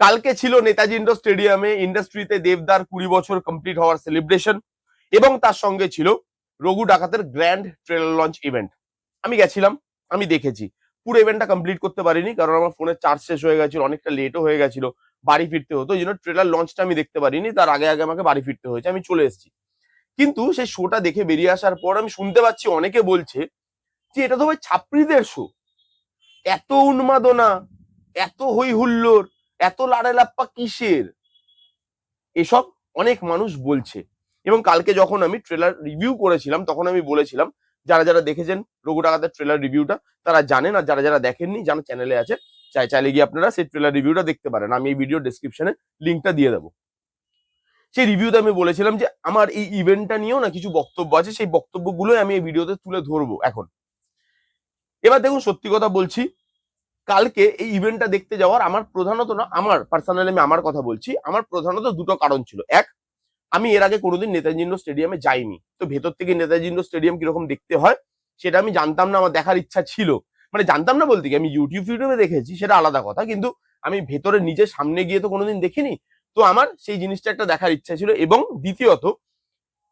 কালকে ছিল নেতাজি ইন্ডোর স্টেডিয়ামে ইন্ডাস্ট্রিতে দেবদার কুড়ি বছর কমপ্লিট হওয়ার সেলিব্রেশন এবং তার সঙ্গে ছিল রঘু ডাকাতের গ্র্যান্ড ট্রেলার লঞ্চ ইভেন্ট। আমি গেছিলাম, আমি দেখেছি। পুরো ইভেন্টটা কমপ্লিট করতে পারিনি, কারণ আমার ফোনের চার্জ শেষ হয়ে গেছিল, অনেকটা লেটও হয়ে গেছিল বাড়ি ফিরতে হতো ওই জন্য ট্রেলার লঞ্চটা আমি দেখতে পারিনি, তার আগে আগে আমাকে বাড়ি ফিরতে হয়েছে, আমি চলে এসেছি। কিন্তু সেই শোটা দেখে বেরিয়ে আসার পর আমি শুনতে পাচ্ছি অনেকে বলছে যে এটা তো ভাই ছাত্রীদের শো এত উন্মাদনা, এত হই হুল্লোড় এত লাড়ে লাপ্পা কিসের? এসব অনেক মানুষ বলছে। এবং কালকে যখন আমি ট্রেলার রিভিউ করেছিলাম, তখন আমি বলেছিলাম, যারা যারা দেখেছেন রঘু ডাকাতের ট্রেলার রিভিউটা তারা জানেন আর যারা যারা দেখেননি, যারা চ্যানেলে আছে, চাই চাইলে গিয়ে আপনারা সেই ট্রেলার রিভিউটা দেখতে পারেন। আমি এই ভিডিও ডেসক্রিপশনে লিঙ্কটা দিয়ে দেবো। সেই রিভিউতে আমি বলেছিলাম যে, আমার এই ইভেন্টটা নিয়েও না কিছু বক্তব্য আছে, সেই বক্তব্যগুলোই আমি এই ভিডিওতে তুলে ধরবো এখন। এবার দেখুন, সত্যি কথা বলছি কালকে এই ইভেন্টটা দেখতে যাওয়ার আমার প্রধানত না, আমার পার্সোনালি আমি আমার কথা বলছি, আমার প্রধানত দুটো কারণ ছিল। এক, আমি এর আগে কোনোদিন নেতাজি ইন্ডোর স্টেডিয়ামে যাইনি। তো ভেতর থেকে নেতাজি ইন্ডোর স্টেডিয়াম কীরকম দেখতে হয়, সেটা আমি জানতাম না, আমার দেখার ইচ্ছা ছিল। মানে জানতাম না বলতে কি, আমি ইউটিউব ইউটিউবে দেখেছি, সেটা আলাদা কথা, কিন্তু আমি ভেতরে নিজের সামনে গিয়ে তো কোনোদিন দেখিনি। তো আমার সেই জিনিসটা একটা দেখার ইচ্ছা ছিল এবং দ্বিতীয়ত,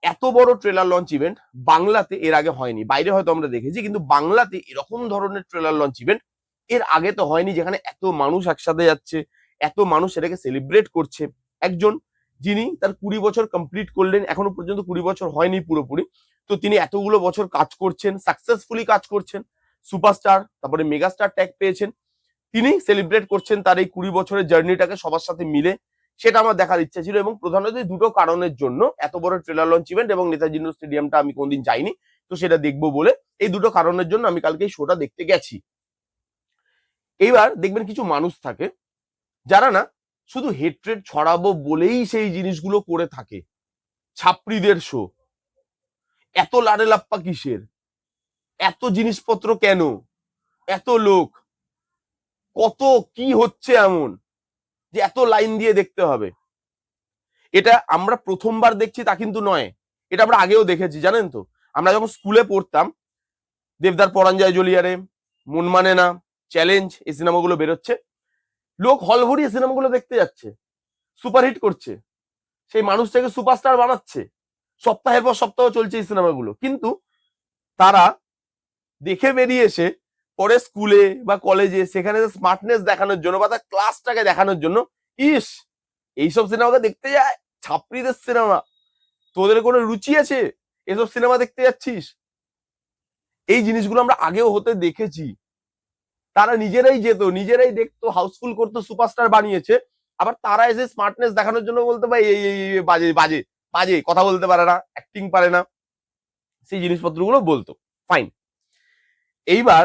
এত বড় ট্রেলার লঞ্চ ইভেন্ট বাংলাতে এর আগে হয়নি। বাইরে হয়তো আমরা দেখেছি, কিন্তু বাংলাতে এরকম ধরনের ট্রেলার লঞ্চ ইভেন্ট এর আগে তো হয়নি যেখানে এত মানুষ একসাথে যাচ্ছে, এত মানুষ এটাকে সেলিব্রেট করছে। একজন যিনি তার কুড়ি বছর কমপ্লিট করলেন, এখনও পর্যন্ত কুড়ি বছর হয়নি পুরোপুরি। তো তিনি এতগুলো বছর কাজ করছেন সাকসেসফুলি কাজ করছেন সুপারস্টার তারপরে মেগাস্টার ট্যাগ পেয়েছেন। তিনি সেলিব্রেট করছেন তার এই কুড়ি বছরের জার্নিটাকে সবার সাথে মিলে। সেটা আমার দেখার ইচ্ছা ছিল এবং প্রধানত দুটো কারণের জন্য এত বড় ট্রেলার লঞ্চ ইভেন্ট এবং নেতাজি স্টেডিয়ামটা আমি কোনদিন যাইনি, তো সেটা দেখব বলে এই দুটো কারণের জন্য আমি কালকে এই শোটা দেখতে গেছি। এইবার দেখবেন কিছু মানুষ থাকে, যারা না শুধু হেট্রেড ছড়াবো বলেই সেই জিনিসগুলো করে থাকে। ছাত্রীদের শো এত লাড়ে লাপ্পা কিসের? এত জিনিসপত্র কেন? এত লোক। কত কি হচ্ছে এমন? যে এত লাইন দিয়ে দেখতে হবে। এটা আমরা প্রথমবার দেখছি তা কিন্তু নয়। এটা আমরা আগেও দেখেছি, জানেন তো? আমরা যখন স্কুলে পড়তাম, দেবদার পরাঞ্জয় জলিয়ারে মন মানে না চ্যালেঞ্জ এই সিনেমাগুলো বেরোচ্ছে। লোক হল ভরিয়ে সিনেমাগুলো দেখতে যাচ্ছে। সুপারহিট করছে। সেই মানুষটাকে সুপারস্টার বানাচ্ছে। সপ্তাহের পর সপ্তাহ চলছে এই সিনেমাগুলো কিন্তু তারা দেখে বেরিয়ে এসে পরে স্কুলে বা কলেজে সেখানে স্মার্টনেস দেখানোর জন্য বা তার ক্লাসটাকে দেখানোর জন্য, ইস, এইসব সিনেমাকে দেখতে যায়। ছাত্রীদের সিনেমা তোদের কোনো রুচি আছে? এসব সিনেমা দেখতে যাচ্ছিস? এই জিনিসগুলো আমরা আগেও হতে দেখেছি। তারা নিজেরাই যেত, নিজেরাই দেখতো হাউসফুল করতো সুপারস্টার বানিয়েছে। আবার তারা এসে স্মার্টনেস দেখানোর জন্য বলতে এই এই বাজে বাজে বাজে, কথা বলতে পারে না অ্যাক্টিং পারে না। সেই জিনিসপত্রগুলো বলতো। ফাইন এইবার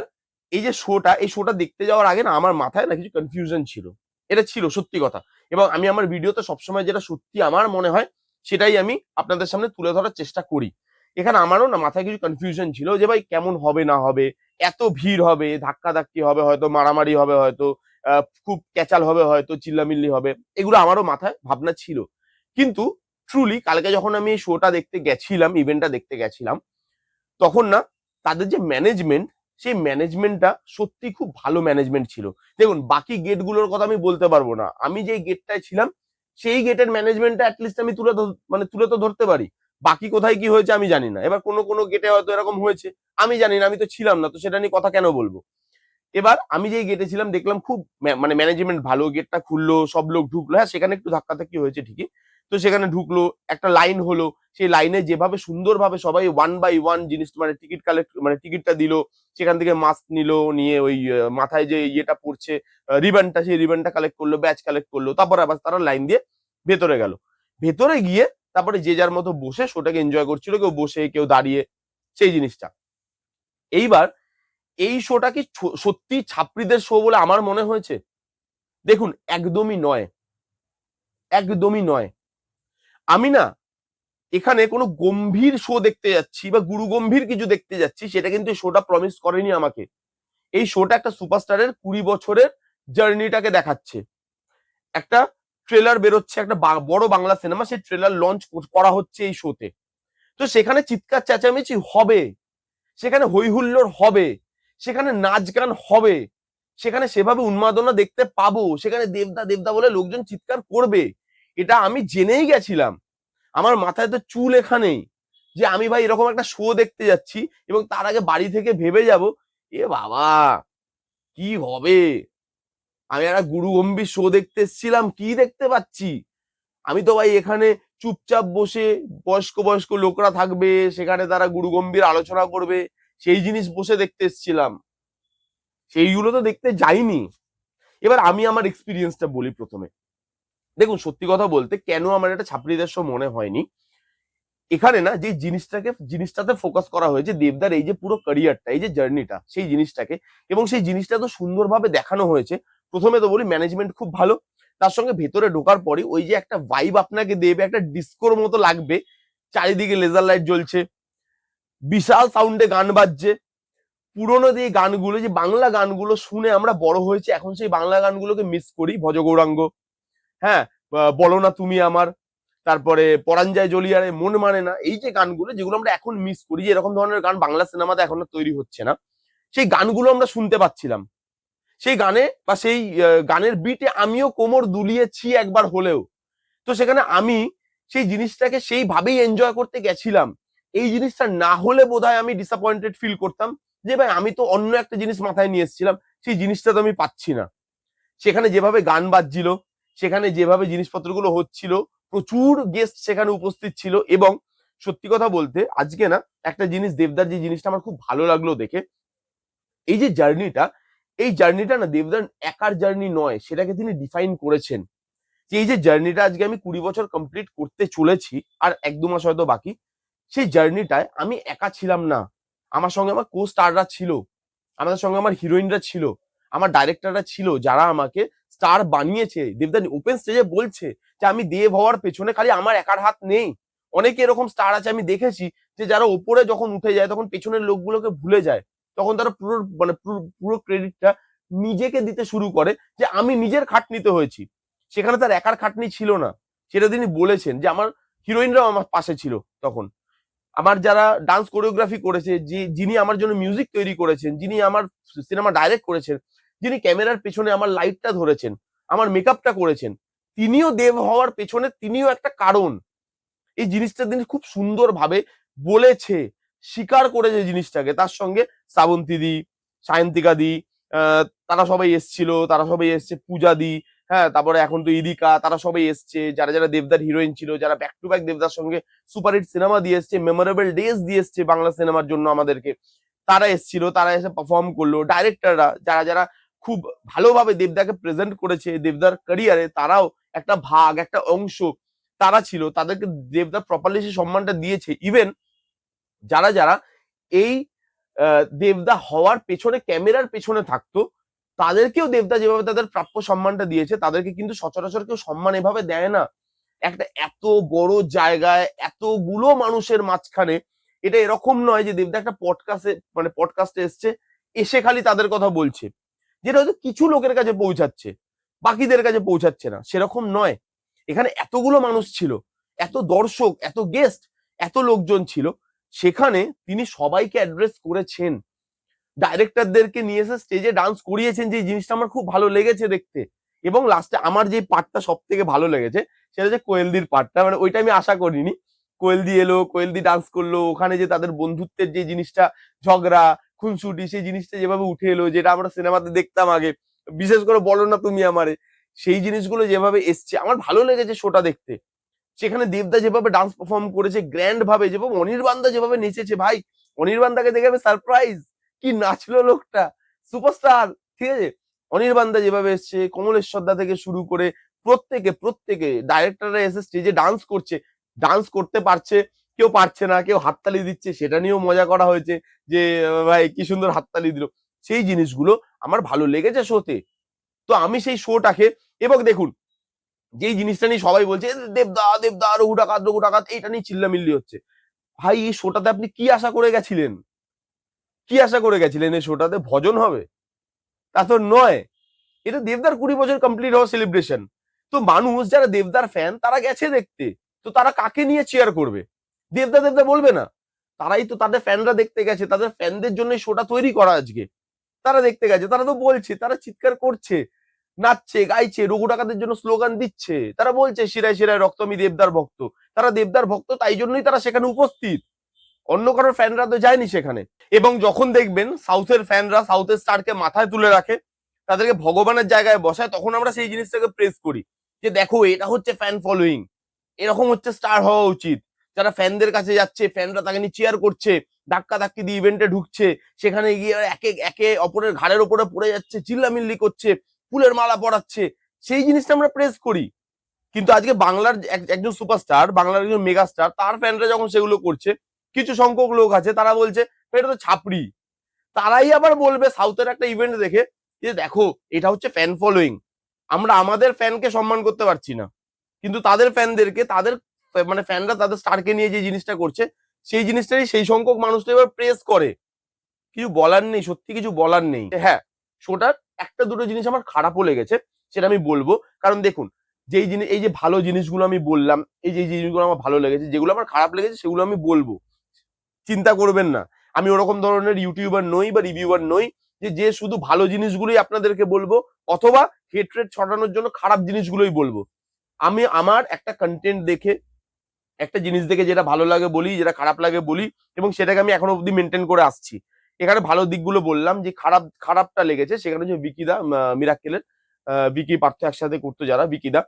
এই যে শোটা এই শোটা দেখতে যাওয়ার আগে না আমার মাথায় না কিছু কনফিউশন ছিল। এটা ছিল সত্যি কথা। এবং আমি আমার ভিডিওতে সবসময় যেটা সত্যি আমার মনে হয়, সেটাই আমি আপনাদের সামনে তুলে ধরার চেষ্টা করি। এখানে আমারও না মাথায় কিছু কনফিউশন ছিল যে ভাই কেমন হবে না হবে, এত ভিড় হবে ধাক্কা ধাক্কি হবে, হয়তো মারামারি হবে, হয়তো খুব ক্যাচাল হবে, হয়তো চিল্লামিল্লি হবে, এগুলো আমারও মাথায় ভাবনা ছিল। কিন্তু ট্রুলি কালকে যখন আমি শোটা দেখতে গেছিলাম ইভেন্টটা দেখতে গেছিলাম, তখন না তাদের যে ম্যানেজমেন্ট সেই ম্যানেজমেন্টটা সত্যি খুব ভালো ম্যানেজমেন্ট ছিল। দেখুন, বাকি গেটগুলোর কথা আমি বলতে পারব না। আমি যে গেটটায় ছিলাম, সেই গেটের ম্যানেজমেন্টটা অ্যাটলিস্ট আমি তুলে মানে তুলে তো ধরতে পারি। বাকি কোথায় কি হয়েছে আমি জানি না। এবার কোনো কোনো গেটে হয়তো এরকম হয়েছে, আমি জানি না, আমি তো ছিলাম না, তো সেটা নিয়ে কথা কেন বলব? এবার আমি যেই গেটে ছিলাম, দেখলাম খুব মানে ম্যানেজমেন্ট ভালো গেটটা খুললো, সব লোক ঢুকলো হ্যাঁ সেখানে একটু ধাক্কাধাক্কি হয়েছে ঠিকই, তো সেখানে ঢুকলো, একটা লাইন হলো, সেই লাইনে যেভাবে সুন্দরভাবে সবাই ওয়ান বাই ওয়ান জিনিস মানে টিকিট কালেক্ট মানে টিকিটটা দিল, সেখান থেকে মাস্ক নিল, নিয়ে ওই মাথায় যে ইয়েটা পড়ছে রিবানটা সেই রিবানটা কালেক্ট করল ব্যাচ কালেক্ট করল, তারপর আবার তারা লাইন দিয়ে ভেতরে গেল। ভেতরে গিয়ে তারপরে যে যার মতো বসে শোটাকে এনজয় করছিল, কেউ বসে, কেউ দাঁড়িয়ে, সেই জিনিসটা। এইবার এই শোটা কি সত্যি ছাত্রীদের শো বলে আমার মনে হয়েছে? দেখুন, একদমই নয়। একদমই নয়। আমি না এখানে কোনো গম্ভীর শো দেখতে যাচ্ছি বা গুরু গম্ভীর কিছু দেখতে যাচ্ছি, সেটা কিন্তু শোটা প্রমিস করেনি আমাকে। এই শোটা একটা সুপারস্টারের কুড়ি বছরের জার্নিটাকে দেখাচ্ছে। একটা ট্রেলার বেরোচ্ছে একটা বড় বাংলা সিনেমা সেই ট্রেলার লঞ্চ করা হচ্ছে এই শোতে তো। সেখানে চিৎকার চেঁচামেচি হবে, সেখানে হইহুল্লোড় হবে, সেখানে নাচ গান হবে, সেখানে সেভাবে উন্মাদনা দেখতে পাবো, সেখানে দেবদা দেবদা বলে লোকজন চিৎকার করবে, এটা আমি জেনেই গেছিলাম। আমার মাথায় তো চুল এখানেই যে আমি ভাই এরকম একটা শো দেখতে যাচ্ছি এবং তার আগে বাড়ি থেকে ভেবে যাব, এ বাবা, কি হবে? আমি একটা গুরু গম্ভীর শো দেখতে এসেছিলাম, কি দেখতে পাচ্ছি? আমি তো ভাই এখানে চুপচাপ বসে বয়স্ক বয়স্ক লোকরা থাকবে, সেখানে তারা গুরু গম্ভীর আলোচনা করবে, সেই জিনিস বসে দেখতে এসেছিলাম। সেইগুলো তো দেখতে যাইনি। এবার আমি আমার এক্সপিরিয়েন্সটা বলি প্রথমে। দেখুন, সত্যি কথা বলতে কেন আমার এটা ছাপড়িদের শো মনে হয়নি? এখানে না যে জিনিসটাকে, জিনিসটাতে ফোকাস করা হয়েছে দেবদার এই যে পুরো ক্যারিয়ারটা এই যে জার্নিটা সেই জিনিসটাকে এবং সেই জিনিসটা তো সুন্দরভাবে দেখানো হয়েছে প্রথমে তো বলি ম্যানেজমেন্ট খুব ভালো। তার সঙ্গে ভেতরে ঢোকার পরে ওই যে একটা ভাইব আপনাকে দেবে, একটা ডিস্কোর মতো লাগবে। চারিদিকে লেজার লাইট জ্বলছে। বিশাল সাউন্ডে গান বাজছে। পুরোনো যে গানগুলো, যে বাংলা গানগুলো শুনে আমরা বড় হয়েছে, এখন সেই বাংলা গানগুলোকে মিস করি, ভজ গৌরাঙ্গ। হ্যাঁ বলো না তুমি আমার। তারপরে পরাঞ্জয় জলিয়ারে মন মানে না। এই যে গানগুলো, যেগুলো আমরা এখন মিস করি, যে এরকম ধরনের গান বাংলা সিনেমাতে এখন তৈরি হচ্ছে না, সেই গানগুলো আমরা শুনতে পাচ্ছিলাম। সেই গানে বা সেই গানের বিটে আমিও কোমর দুলিয়েছি একবার হলেও। তো সেখানে আমি সেই জিনিসটাকে সেইভাবেই এনজয় করতে গেছিলাম। এই জিনিসটা না হলে বোধহয় আমি ডিসঅ্যাপয়েন্টেড ফিল করতাম যে ভাই, আমি তো অন্য একটা জিনিস মাথায় নিয়ে এসেছিলাম, সেই জিনিসটা তো আমি পাচ্ছি না। সেখানে যেভাবে গান বাজছিল, সেখানে যেভাবে জিনিসপত্রগুলো হচ্ছিল, প্রচুর গেস্ট সেখানে উপস্থিত ছিল এবং সত্যি কথা বলতে, আজকে না একটা জিনিস দেবদার যে জিনিসটা আমার খুব ভালো লাগল দেখে, এই যে জার্নিটা এই জার্নিটা না দেবদান একার জার্নি নয়, সেটাকে তিনি ডিফাইন করেছেন। যে এই যে জার্নিটা আজকে আমি কুড়ি বছর কমপ্লিট করতে চলেছি, আর এক দু মাস হয়তো বাকি, সেই জার্নিটায় আমি একা ছিলাম না। আমার সঙ্গে আমার কো স্টাররা ছিল, আমাদের সঙ্গে আমার হিরোইনরা ছিল, আমার ডাইরেক্টররা ছিল, যারা আমাকে স্টার বানিয়েছে। দেবদান ওপেন স্টেজে বলছে যে আমি দেব হওয়ার পেছনে খালি আমার একার হাত নেই। অনেকে এরকম স্টার আছে আমি দেখেছি, যে যারা ওপরে যখন উঠে যায়, তখন পেছনের লোকগুলোকে ভুলে যায়। তখন তারা পুরো মানে পুরো- ক্রেডিটটা নিজেকে দিতে শুরু করে যে আমি নিজের খাটনিতে হয়েছি। সেখানে তার একার খাটনি ছিল না। সেটা তিনি বলেছেন যে আমার হিরোইনরাও আমার পাশে ছিল তখন। আমার যারা ডান্স কোরিওগ্রাফি করেছে, যে, যিনি আমার জন্য মিউজিক তৈরি করেছেন, যিনি আমার সিনেমা ডাইরেক্ট করেছেন, যিনি ক্যামেরার পেছনে আমার লাইটটা ধরেছেন, আমার মেকআপটা করেছেন, তিনিও দেব হওয়ার পেছনে তিনিও একটা কারণ। এই জিনিসটা তিনি খুব সুন্দরভাবে বলেছে। স্বীকার করেছে জিনিসটাকে, তার সঙ্গে শ্রাবন্তী দি, সায়ন্তিকা দি তারা সবাই এসছিল, তারা সবাই এসছে পূজা দি হ্যাঁ তারপরে এখন তো ইদিকা, তারা সবাই এসছে, যারা যারা দেবদার হিরোইন ছিল, যারা ব্যাক টু ব্যাক দেবদার সঙ্গে সুপারহিট সিনেমা দিয়ে এসছে মেমোরেবল ডেজ দিয়ে এসছে বাংলা সিনেমার জন্য আমাদেরকে। তারা এসছিল, তারা এসে পারফর্ম করল। ডাইরেক্টররা যারা যারা খুব ভালোভাবে দেবদাকে প্রেজেন্ট করেছে দেবদার ক্যারিয়ারে তারাও একটা ভাগ, একটা অংশ তারা ছিল, তাদেরকে দেবদা প্রপারলি সে সম্মানটা দিয়েছে। ইভেন যারা যারা এই দেবদা হওয়ার পেছনে, ক্যামেরার পেছনে থাকতো, তাদেরকেও দেবদা যেভাবে তাদের প্রাপ্য সম্মানটা দিয়েছে, তাদেরকে কিন্তু সচরাচর কেউ সম্মান এভাবে দেয় না। একটা এত বড় জায়গায়, এতগুলো মানুষের মাঝখানে এটা এরকম নয় যে দেবদা একটা পডকাস্টে মানে পডকাস্টে এসছে, এসে খালি তাদের কথা বলছে। যেটা হয়তো কিছু লোকের কাছে পৌঁছাচ্ছে, বাকিদের কাছে পৌঁছাচ্ছে না, সেরকম নয়। এখানে এতগুলো মানুষ ছিল, এত দর্শক, এত গেস্ট এত লোকজন ছিল সেখানে তিনি সবাইকে অ্যাড্রেস করেছেন। ডাইরেক্টরদেরকে নিয়ে এসে স্টেজে ডান্স করিয়েছেন যে জিনিসটা আমার খুব ভালো লেগেছে দেখতে। এবং লাস্টে আমার যে পার্টটা সব থেকে ভালো লেগেছে, সেটা হচ্ছে কোয়েলদির পার্টটা মানে ওইটা আমি আশা করিনি। কোয়েলদি এলো, কোয়েলদি ডান্স করল, ওখানে যে তাদের বন্ধুত্বের যে জিনিসটা, ঝগড়া, খুনসুটি, সেই জিনিসটা যেভাবে উঠে এলো, যেটা আমরা সিনেমাতে দেখতাম আগে। বিশেষ করে বলো না তুমি আমারে, সেই জিনিসগুলো যেভাবে এসছে, আমার ভালো লেগেছে শোটা দেখতে। সেখানে দেবদা যেভাবে ডান্স পারফর্ম করেছে গ্র্যান্ড ভাবে, যেভাবে অনির্বাণদা যেভাবে নেচেছে, ভাই, অনির্বাণদাকে দেখে আমি সারপ্রাইজ কি নাচলো লোকটা! সুপারস্টার ঠিক আছে? অনির্বাণদা যেভাবে এসছে কমলেশ্বর দা থেকে শুরু করে প্রত্যেকে প্রত্যেকে ডাইরেক্টররা এসে স্টেজে ডান্স করছে। ডান্স করতে পারছে, কেউ পারছে না, কেউ হাততালি দিচ্ছে, সেটা নিয়েও মজা করা হয়েছে যে, ভাই, কি সুন্দর হাততালি দিল। সেই জিনিসগুলো আমার ভালো লেগেছে শোতে তো। আমি সেই শোটাকে এবং দেখুন যেই জিনিসটা নিয়ে সবাই বলছে, "এ দেবদা দেবদা রঘু ডাকাত রঘু ডাকাত এইটা নিয়ে চিল্লামিল্লি হচ্ছে। ভাই, এই শোটাতে আপনি কি আশা করে গেছিলেন? কি আশা করে গেছিলেন এই শোটাতে? ভজন হবে? তা তো নয়। এটা দেবদার কুড়ি বছর কমপ্লিট হওয়া সেলিব্রেশন তো মানুষ যারা দেবদার ফ্যান তারা গেছে দেখতে। তো তারা কাকে নিয়ে চেয়ার করবে? দেবদা দেবদা বলবে না। তারাই তো তাদের ফ্যানরা দেখতে গেছে। তাদের ফ্যানদের জন্য শোটা তৈরি করা আজকে। তারা দেখতে গেছে। তারা তো বলছে, তারা চিৎকার করছে। নাচছে, গাইছে, রঘু ডাকাতের জন্য স্লোগান দিচ্ছে। তারা বলছে, শিরায় শিরায় রক্ত, আমি দেবদার ভক্ত। তারা দেবদার ভক্ত, তাই জন্যই তারা সেখানে উপস্থিত। অন্য কারোর ফ্যানরা তো যায়নি সেখানে। এবং যখন দেখবেন সাউথের ফ্যানরা, সাউথের স্টারকে মাথায় তুলে রাখে, তাদেরকে ভগবানের জায়গায় বসায়, তখন আমরা সেই জিনিসটাকে প্রেস করি। যে দেখো, এটা হচ্ছে ফ্যান ফলোয়িং এরকম হচ্ছে স্টার হওয়া উচিত। যারা ফ্যানদের কাছে যাচ্ছে, ফ্যানরা তাকে নিয়ে চেয়ার করছে ধাক্কা ধাক্কি দিয়ে ইভেন্টে ঢুকছে, সেখানে গিয়ে একে একে অপরের ঘাড়ের ওপরে পড়ে যাচ্ছে, চিল্লামিল্লি করছে ফুলের মালা পড়াচ্ছে সেই জিনিসটা আমরা প্রেস করি। কিন্তু আজকে বাংলার এক- একজন সুপারস্টার বাংলার একজন মেগাস্টার তার ফ্যানরা যখন সেগুলো করছে, কিছু সংখ্যক লোক আছে, তারা বলছে, এটা তো ছাপড়ি। তারাই আবার বলবে, সাউথের একটা ইভেন্ট দেখে, যে দেখো, এটা হচ্ছে ফ্যান ফলোয়িং আমরা আমাদের ফ্যানকে সম্মান করতে পারছি না। কিন্তু তাদের ফ্যানদেরকে তাদের মানে ফ্যানরা তাদের স্টারকে নিয়ে যে জিনিসটা করছে, সেই জিনিসটাই সেই সংখ্যক মানুষটা এবার প্রেস করে। কিছু বলার নেই, সত্যি কিছু বলার নেই। হ্যাঁ শোটার একটা দুটো জিনিস আমার খারাপও লেগেছে, সেটা আমি বলব। কারণ দেখুন, যেই জিনিস এই যে ভালো জিনিসগুলো আমি বললাম, এই যে জিনিসগুলো আমার ভালো লেগেছে, যেগুলো আমার খারাপ লেগেছে, সেগুলো আমি বলব। চিন্তা করবেন না। আমি ওরকম ধরনের ইউটিউবার নই বা রিভিউবার নই, যে যে শুধু ভালো জিনিসগুলোই আপনাদেরকে বলব, অথবা হেট্রেট ছড়ানোর জন্য খারাপ জিনিসগুলোই বলব। আমি, আমার একটা কন্টেন্ট দেখে, একটা জিনিস দেখে যেটা ভালো লাগে বলি, যেটা খারাপ লাগে বলি, এবং সেটাকে আমি এখনও অবধি মেনটেন করে আসছি। এখানে ভালো দিকগুলো বললাম, যে খারাপ, খারাপটা লেগেছে, সেখানে যে বিকিদা মিরাক্কেলের বিকি পার্থ একসাথে করতো যারা বিকিদা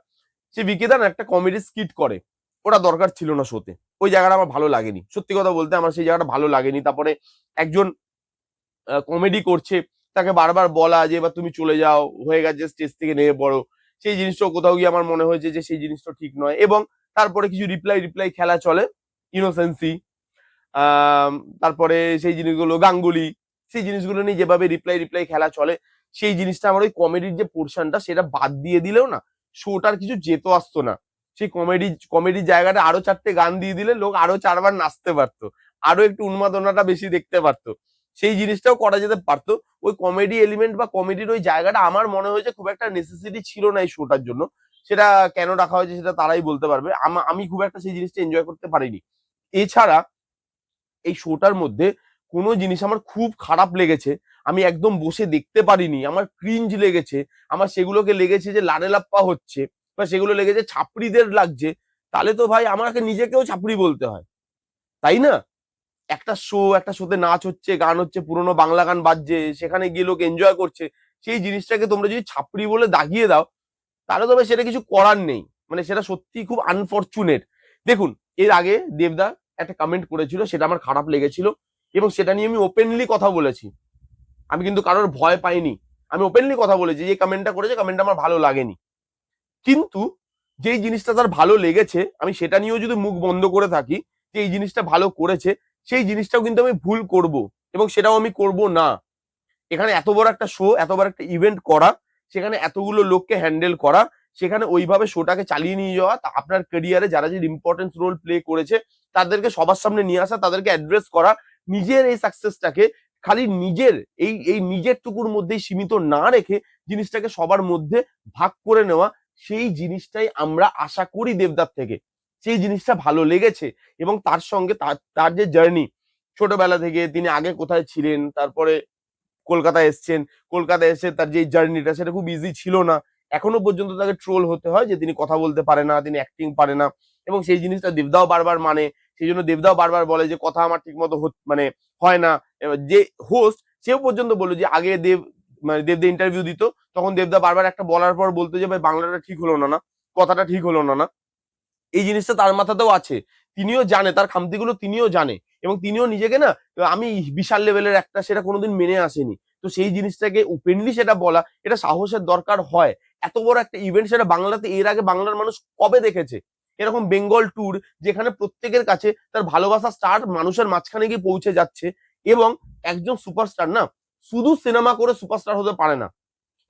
সে বিকিদা না একটা কমেডি স্কিট করে, ওটা দরকার ছিল না শোতে। ওই জায়গাটা আমার ভালো লাগেনি। সত্যি কথা বলতে আমার সেই জায়গাটা ভালো লাগেনি। তারপরে একজন কমেডি করছে, তাকে বারবার বলা যে, এবার তুমি চলে যাও, হয়ে গেছে স্টেজ থেকে নেমে পড়ো। সেই জিনিসটা কোথাও গিয়ে আমার মনে হয়েছে যে, সেই জিনিসটা ঠিক নয়। এবং তারপরে কিছু রিপ্লাই রিপ্লাই খেলা চলে ইনোসেন্সি তারপরে সেই জিনিসগুলো গাঙ্গুলি, সেই জিনিসগুলো নিয়ে যেভাবে রিপ্লাই রিপ্লাই খেলা চলে, সেই জিনিসটা আমার ওই কমেডির যে পোর্শনটা সেটা বাদ দিয়ে দিলেও না শোটার কিছু যেত আসতো না। সেই কমেডি কমেডির জায়গাটা আরও চারটে গান দিয়ে দিলে লোক আরও চারবার নাচতে পারতো, আরও একটু উন্মাদনাটা বেশি দেখতে পারতো। সেই জিনিসটাও করা যেতে পারতো। ওই কমেডি এলিমেন্ট বা কমেডির ওই জায়গাটা আমার মনে হয়েছে খুব একটা নেসেসিটি ছিল না এই শোটার জন্য। সেটা কেন রাখা হয়েছে সেটা তারাই বলতে পারবে। আমা- আমি খুব একটা সেই জিনিসটা এনজয় করতে পারিনি। এছাড়া এই শোটার মধ্যে কোনো জিনিস আমার খুব খারাপ লেগেছে। আমি একদম বসে দেখতে পারিনি। আমার ক্রিঞ্জ লেগেছে। আমার সেগুলোকে লেগেছে যে লাড়েলাপ্পা হচ্ছে বা সেগুলো লেগেছে ছাপড়িদের লাগছে। তাহলে তো ভাই আমাকে নিজেকেও ছাপড়ি বলতে হয়। তাই না? একটা শো একটা শোতে নাচ হচ্ছে, গান হচ্ছে, পুরোনো বাংলা গান বাজছে, সেখানে গিয়ে লোক এনজয় করছে। সেই জিনিসটাকে তোমরা যদি ছাপড়ি বলে দাগিয়ে দাও, তাহলে তবে সেটা কিছু করার নেই। মানে সেটা সত্যি খুব আনফরচুনেট দেখুন, এর আগে দেবদা একটা কমেন্ট করেছিল, সেটা আমার খারাপ লেগেছিল এবং সেটা নিয়ে আমি ওপেনলি কথা বলেছি। আমি কিন্তু কারোর ভয় পাইনি। আমি ওপেনলি কথা বলেছি, যে কমেন্টটা করেছে কমেন্টটা আমার ভালো লাগেনি। কিন্তু যেই জিনিসটা তার ভালো লেগেছে, আমি সেটা নিয়েও যদি মুখ বন্ধ করে থাকি, যে এই জিনিসটা ভালো করেছে, সেই জিনিসটাও কিন্তু আমি ভুল করব এবং সেটাও আমি করব না। এখানে এত বড় একটা শো এত বড় একটা ইভেন্ট করা, সেখানে এতগুলো লোককে হ্যান্ডেল করা সেখানে ওইভাবে শোটাকে চালিয়ে নিয়ে যাওয়া আপনার ক্যারিয়ারে যারা যে ইম্পর্টেন্স রোল প্লে করেছে, তাদেরকে সবার সামনে নিয়ে আসা, তাদেরকে অ্যাড্রেস করা, নিজের এই সাকসেসটাকে খালি নিজের, এই এই নিজের টুকুর মধ্যেই সীমিত না রেখে জিনিসটাকে সবার মধ্যে ভাগ করে নেওয়া, সেই জিনিসটাই আমরা আশা করি দেবদার থেকে। সেই জিনিসটা ভালো লেগেছে এবং তার সঙ্গে তার তার যে জার্নি ছোটবেলা থেকে তিনি আগে কোথায় ছিলেন, তারপরে কলকাতায় এসছেন, কলকাতায় এসে তার যে জার্নিটা সেটা খুব ইজি ছিল না। এখনও পর্যন্ত তাকে ট্রোল হতে হয় যে তিনি কথা বলতে পারে না, তিনি অ্যাক্টিং পারে না এবং সেই জিনিসটা দেবদাও বারবার মানে সেই জন্য দেবদাও বারবার বলে যে কথা আমার ঠিক মতো মানে হয় না। যে হোস্ট সেও পর্যন্ত বলল যে আগে দেব মানে দেবদা ইন্টারভিউ দিত, তখন দেবদা বারবার একটা বলার পর বলতো যে, ভাই, বাংলাটা ঠিক হলো না না। কথাটা ঠিক হলো না না। এই জিনিসটা তার মাথাতেও আছে। তিনিও জানে, তার খামতিগুলো তিনিও জানে এবং তিনিও নিজেকে না, আমি বিশাল লেভেলের একটা সেটা কোনোদিন মেনে আসেনি। তো সেই জিনিসটাকে ওপেনলি সেটা বলা, এটা সাহসের দরকার হয়। এত বড় একটা ইভেন্ট সেটা বাংলাতে, এর আগে বাংলার মানুষ কবে দেখেছে? এরকম বেঙ্গল ট্যুর যেখানে প্রত্যেকের কাছে তার ভালোবাসা স্টার মানুষের মাঝখানে গিয়ে পৌঁছে যাচ্ছে এবং একজন সুপারস্টার না, শুধু সিনেমা করে সুপারস্টার হতে পারে না।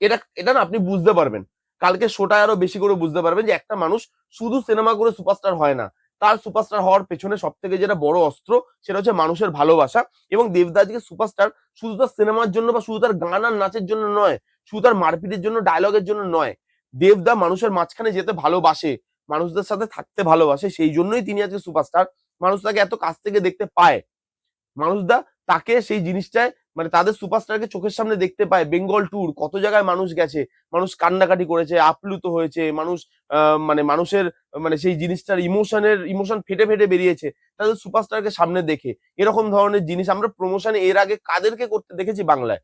এটা এটা না আপনি বুঝতে পারবেন। কালকে শোটা আরও বেশি করে বুঝতে পারবেন যে একটা মানুষ শুধু সিনেমা করে সুপারস্টার হয় না। তার সুপারস্টার হওয়ার পেছনে সব থেকে যেটা বড় অস্ত্র সেটা হচ্ছে মানুষের ভালোবাসা এবং দেবদাসকে সুপারস্টার শুধু তার সিনেমার জন্য বা শুধু তার গান আর নাচের জন্য নয় শুধু তার মারপিটের জন্য ডায়লগের জন্য নয়। দেবদা মানুষের মাঝখানে যেতে ভালোবাসে, মানুষদের সাথে থাকতে ভালোবাসে, সেই জন্যই তিনি আজকে সুপারস্টার মানুষ তাকে এত কাছ থেকে দেখতে পায়। মানুষদা তাকে সেই জিনিসটায় মানে তাদের সুপারস্টারকে চোখের সামনে দেখতে পায়। বেঙ্গল ট্যুর কত জায়গায় মানুষ গেছে, মানুষ কান্নাকাটি করেছে, আপ্লুত হয়েছে, মানুষ মানে মানুষের মানে সেই জিনিসটার ইমোশনের ইমোশন ফেটে ফেটে বেরিয়েছে। তাদের সুপারস্টারকে সামনে দেখে। এরকম ধরনের জিনিস আমরা প্রমোশন এর আগে কাদেরকে করতে দেখেছি বাংলায়?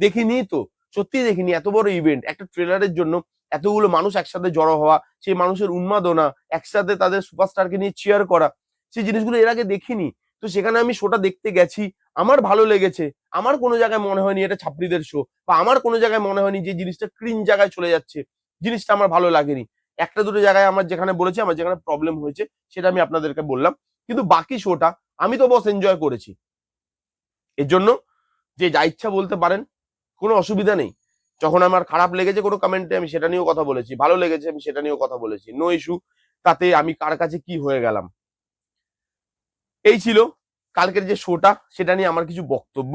দেখিনি তো। সত্যি দেখিনি, এত বড় ইভেন্ট একটা ট্রেলারের জন্য এতগুলো মানুষ একসাথে জড়ো হওয়া, সেই মানুষের উন্মাদনা, একসাথে তাদের সুপারস্টারকে নিয়ে চেয়ার করা, সেই জিনিসগুলো এর আগে দেখিনি। তো সেখানে আমি শোটা দেখতে গেছি, আমার ভালো লেগেছে, আমার কোনো জায়গায় মনে হয়নি এটা ছাত্রীদের শো বা আমার কোনো জায়গায় মনে হয়নি যে জিনিসটা ক্রিন জায়গায় চলে যাচ্ছে, জিনিসটা আমার ভালো লাগেনি। একটা দুটো জায়গায় আমার যেখানে বলেছি, আমার যেখানে প্রবলেম হয়েছে, সেটা আমি আপনাদেরকে বললাম। কিন্তু বাকি শোটা আমি তো বস এনজয় করেছি। এর জন্য যে যা ইচ্ছা বলতে পারেন কোনো অসুবিধা নেই। যখন আমার খারাপ লেগেছে কোনো কমেন্টে আমি সেটা নিয়েও কথা বলেছি। ভালো লেগেছে আমি সেটা নিয়েও কথা বলেছি। নো ইস্যু তাতে আমি কার কাছে কি হয়ে গেলাম? এই ছিল কালকের যে শোটা সেটা নিয়ে আমার কিছু বক্তব্য।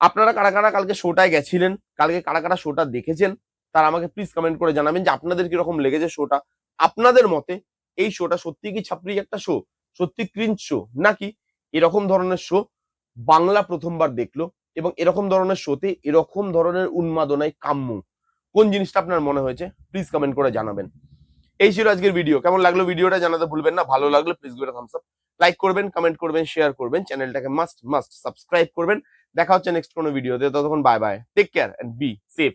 আপনারা কারা কারা কালকে শোটায় গেছিলেন, কালকে কারা কারা শোটা দেখেছেন, তারা আমাকে প্লিজ কমেন্ট করে জানাবেন যে আপনাদের কীরকম লেগেছে শোটা আপনাদের মতে এই শোটা সত্যি কি ছাপড়ি একটা শো সত্যি ক্রিঞ্চ শো নাকি এরকম ধরনের শো বাংলা প্রথমবার দেখল এবং এরকম ধরনের শোতে এরকম ধরনের উন্মাদনায় কাম্য। কোন জিনিসটা আপনার মনে হয়েছে? প্লিজ কমেন্ট করে জানাবেন। এই ছিল আজকের ভিডিও কেমন লাগল ভিডিওটা জানাতে ভুলবেন না। ভালো লাগলে please give thumbs up like করবেন কমেন্ট করবেন শেয়ার করবেন। চ্যানেলটাকে মাস্ট মাস্ট সাবস্ক্রাইব করবেন। দেখা হচ্ছে নেক্সট কোনো ভিডিওতে ততক্ষণ bye bye take care and be safe